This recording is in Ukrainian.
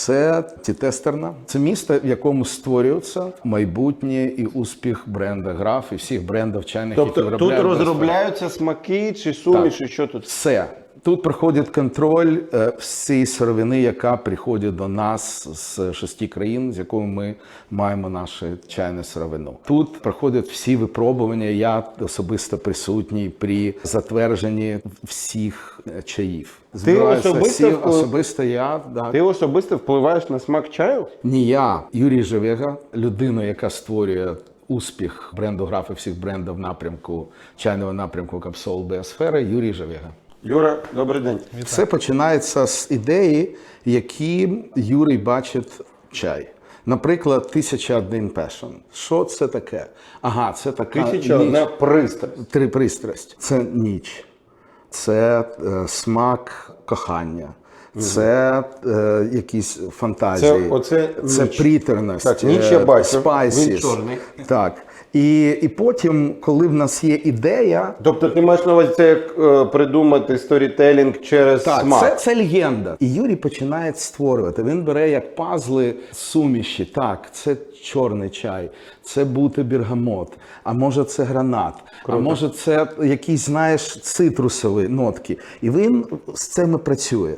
Це Тітестерна. Це місто, в якому створюється майбутнє і успіх бренда граф і всіх брендів чайних, Тобто які тут розробляються смаки чи суміші, що тут? все. Тут проходить контроль е, всієї сировини, яка приходить до нас з шести країн, з якими ми маємо нашу чайну сировину. Тут проходять всі випробування. Я особисто присутній при затвердженні всіх е, чаїв. Збираються особисто всі, вплив- особисто я. Да. Ти особисто впливаєш на смак чаю? Ні, я Юрій Живега, людина, яка створює успіх бренду графи всіх брендів напрямку чайного напрямку Капсол Біосфери. Юрій Живега. Юра, добрий день. Все починається з ідеї, які Юрій бачить чай. Наприклад, тисяча один пешен. Що це таке? Ага, це така Тисяча ніч. одна пристрасть. Три пристрасть. Це ніч, це е, смак кохання, це е, якісь фантазії, Це оце це ніч. приторність, Так, ніч я бачу. спайсіс. Він чорний. Так. І, і потім, коли в нас є ідея, Тобто ти маєш на увазі це як е, придумати сторітелінг через Так, смак. це, це легенда. І Юрій починає створювати. Він бере як пазли суміші. Так, це чорний чай, це бути бергамот, а може це гранат, а може це якісь, знаєш, цитрусові нотки. І він з цими працює.